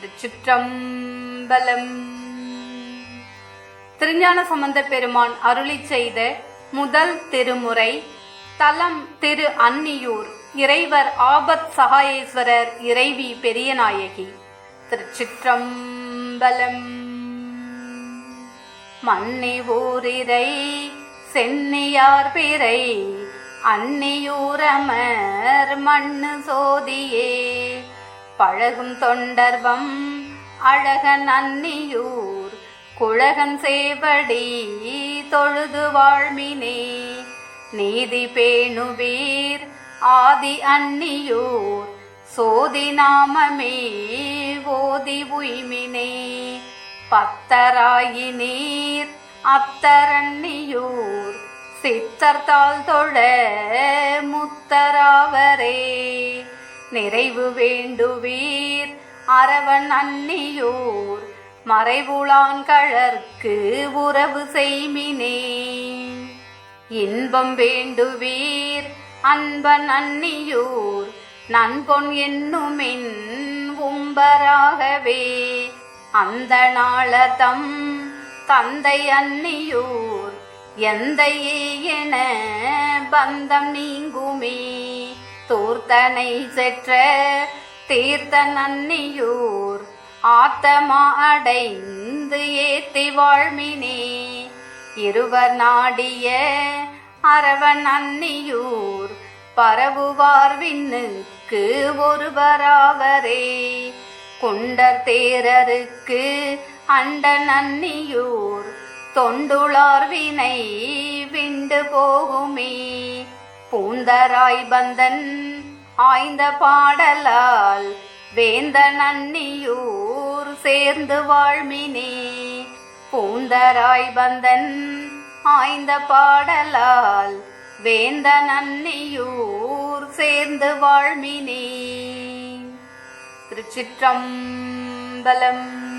திருச்சிற்றம்பலம். திருஞான சம்பந்த பெருமான் அருளி செய்த முதல் திருமுறை தலம் திரு அன்னியூர் இறைவர் ஆபத் சகாயேஸ்வரர் இறைவி பெரியநாயகி திருச்சிற்றம்பலம். மன்னி ஊரிரை சென்னியார் பிறை அன்னியூரமர் மண்ணு சோதியே. பழகும் தொண்டர்வம் அழகன் அன்னியூர் குழகன் சேவடி தொழுது வாழ்மினே. நீதி பேணுவீர் ஆதி அன்னியூர் சோதி நாமமே ஓதி உய்மினே. பத்தராயினீர் அத்தரன்னியூர் சித்தர்தால் தொழ முத்தராவரே. நிறைவு வேண்டுவீர். அரவன் அன்னியூர் மறைவுளான் கழற்கு உறவு செய்மினே. இன்பம் வேண்டுவீர் அன்பன் அன்னியூர் நண்பொன் என்னுமின் உம்பராகவே. அந்த நாளதம் தந்தை அன்னியூர் எந்தையே என பந்தம் நீங்குமே. தூர்த்தனை செற்ற தீர்த்த நன்னியூர் ஆத்தமா அடைந்து ஏத்தி வாழ்மினே. இருவர் நாடிய அரவன் அன்னியூர் பரவுவார் விண்ணுக்கு ஒருவராவரே. குண்டர் தேரருக்கு அண்டன் அன்னியூர் தொண்டுளார் வினை விண்டு போகுமே. பூந்தராய் பந்தன் ஆய்ந்த பாடலால் வேந்த நன்னியூர் சேர்ந்து வாழ்மினே. பூந்தராய் பந்தன் ஆய்ந்த பாடலால் வேந்த நன்னியூர் சேர்ந்து வாழ்மினே. திருச்சிற்றம்பலம்